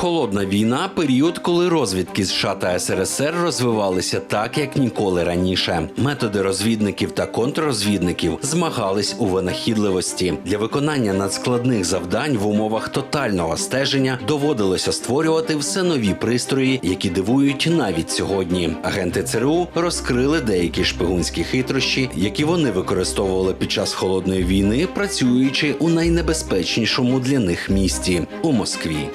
Холодна війна період, коли розвідки США та СРСР розвивалися так, як ніколи раніше. Методи розвідників та контррозвідників змагались у винахідливості. Для виконання надскладних завдань в умовах тотального стеження доводилося створювати все нові пристрої, які дивують навіть сьогодні. Агенти ЦРУ розкрили деякі шпигунські хитрощі, які вони використовували під час холодної війни, працюючи у найнебезпечнішому для них місті у Москві.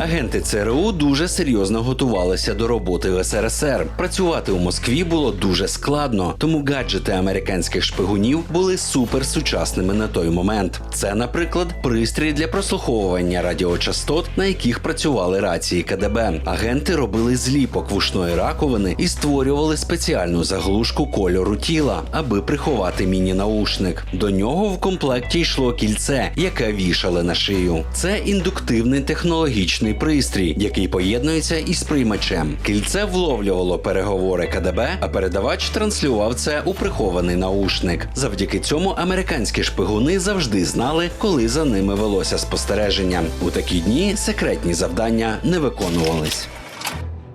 Агенти ЦРУ дуже серйозно готувалися до роботи в СРСР. Працювати у Москві було дуже складно, тому гаджети американських шпигунів були суперсучасними на той момент. Це, наприклад, пристрій для прослуховування радіочастот, на яких працювали рації КДБ. Агенти робили зліпок вушної раковини і створювали спеціальну заглушку кольору тіла, аби приховати міні-наушник. До нього в комплекті йшло кільце, яке вішали на шию. Це індуктивний технологічний пристрій, який поєднується із приймачем. Кільце вловлювало переговори КДБ, а передавач транслював це у прихований наушник. Завдяки цьому американські шпигуни завжди знали, коли за ними велося спостереження. У такі дні секретні завдання не виконувались.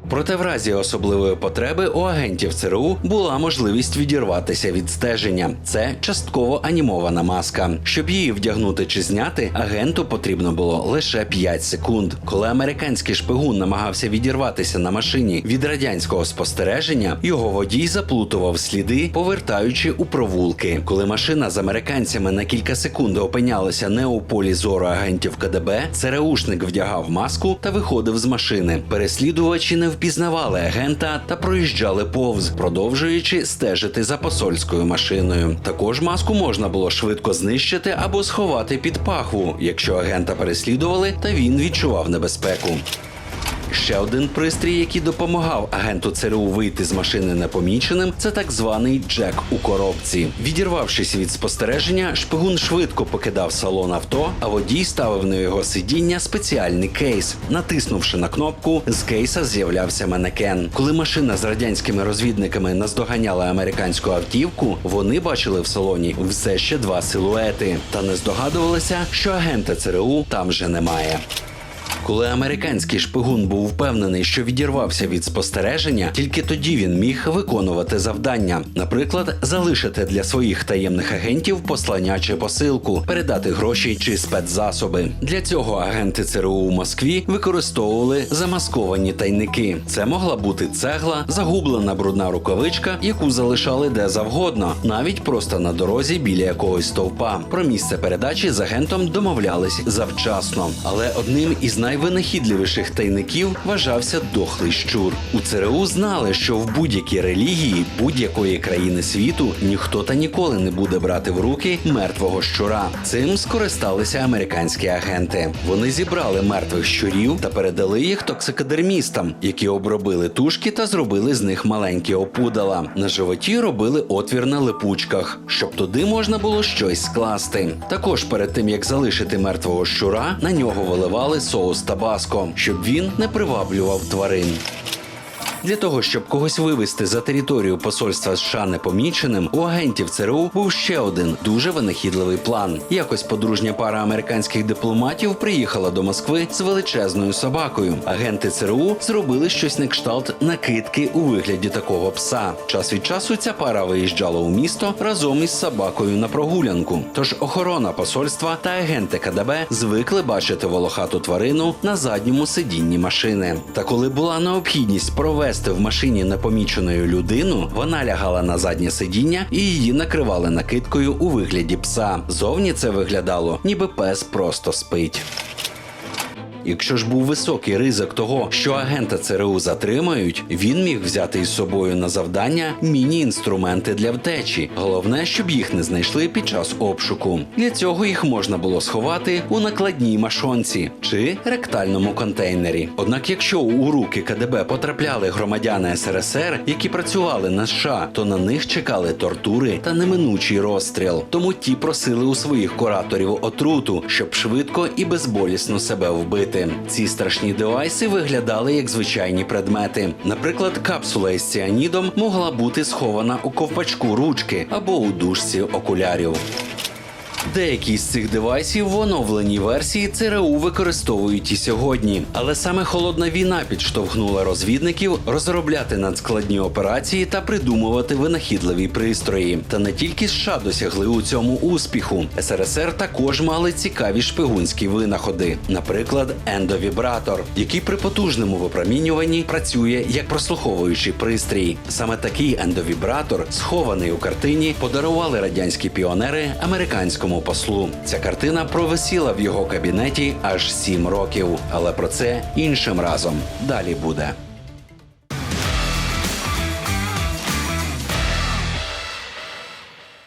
Проте в разі особливої потреби у агентів ЦРУ була можливість відірватися від стеження. Це частково анімована маска. Щоб її вдягнути чи зняти, агенту потрібно було лише 5 секунд. Коли американський шпигун намагався відірватися на машині від радянського спостереження, його водій заплутував сліди, повертаючи у провулки. Коли машина з американцями на кілька секунд опинялася не у полі зору агентів КДБ, ЦРУшник вдягав маску та виходив з машини. Переслідувачі не впізнавали агента та проїжджали повз, продовжуючи стежити за посольською машиною. Також маску можна було швидко знищити або сховати під пахву, якщо агента переслідували та він відчував небезпеку. Ще один пристрій, який допомагав агенту ЦРУ вийти з машини непоміченим, це так званий джек у коробці. Відірвавшись від спостереження, шпигун швидко покидав салон авто, а водій ставив на його сидіння спеціальний кейс. Натиснувши на кнопку, з кейса з'являвся манекен. Коли машина з радянськими розвідниками наздоганяла американську автівку, вони бачили в салоні все ще два силуети, та не здогадувалися, що агента ЦРУ там вже немає. Коли американський шпигун був впевнений, що відірвався від спостереження, тільки тоді він міг виконувати завдання, наприклад, залишити для своїх таємних агентів послання чи посилку, передати гроші чи спецзасоби. Для цього агенти ЦРУ у Москві використовували замасковані тайники. Це могла бути цегла, загублена брудна рукавичка, яку залишали де завгодно, навіть просто на дорозі біля якогось стовпа. Про місце передачі з агентом домовлялись завчасно, але одним із найвинахідливіших тайників вважався дохлий щур. У ЦРУ знали, що в будь-якій релігії будь-якої країни світу ніхто та ніколи не буде брати в руки мертвого щура. Цим скористалися американські агенти. Вони зібрали мертвих щурів та передали їх токсикодермістам, які обробили тушки та зробили з них маленькі опудала. На животі робили отвір на липучках, щоб туди можна було щось скласти. Також перед тим як залишити мертвого щура, на нього виливали соус табаско, щоб він не приваблював тварин. Для того, щоб когось вивести за територію посольства США непоміченим, у агентів ЦРУ був ще один дуже винахідливий план. Якось подружня пара американських дипломатів приїхала до Москви з величезною собакою. Агенти ЦРУ зробили щось на кшталт накидки у вигляді такого пса. Час від часу ця пара виїжджала у місто разом із собакою на прогулянку. Тож охорона посольства та агенти КДБ звикли бачити волохату тварину на задньому сидінні машини. Та коли була необхідність провести в машині непоміченою людину, вона лягала на заднє сидіння і її накривали накидкою у вигляді пса. Зовні це виглядало, ніби пес просто спить. Якщо ж був високий ризик того, що агента ЦРУ затримають, він міг взяти із собою на завдання міні-інструменти для втечі. Головне, щоб їх не знайшли під час обшуку. Для цього їх можна було сховати у накладній машонці чи ректальному контейнері. Однак, якщо у руки КДБ потрапляли громадяни СРСР, які працювали на США, то на них чекали тортури та неминучий розстріл. Тому ті просили у своїх кураторів отруту, щоб швидко і безболісно себе вбити. Ці страшні девайси виглядали як звичайні предмети. Наприклад, капсула із ціанідом могла бути схована у ковпачку ручки або у дужці окулярів. Деякі з цих девайсів в оновленій версії ЦРУ використовують і сьогодні. Але саме холодна війна підштовхнула розвідників розробляти надскладні операції та придумувати винахідливі пристрої. Та не тільки США досягли у цьому успіху. СРСР також мали цікаві шпигунські винаходи, наприклад, ендовібратор, який при потужному випромінюванні працює як прослуховуючий пристрій. Саме такий ендовібратор, схований у картині, подарували радянські піонери американському послу. Ця картина провисіла в його кабінеті аж сім років. Але про це іншим разом далі буде.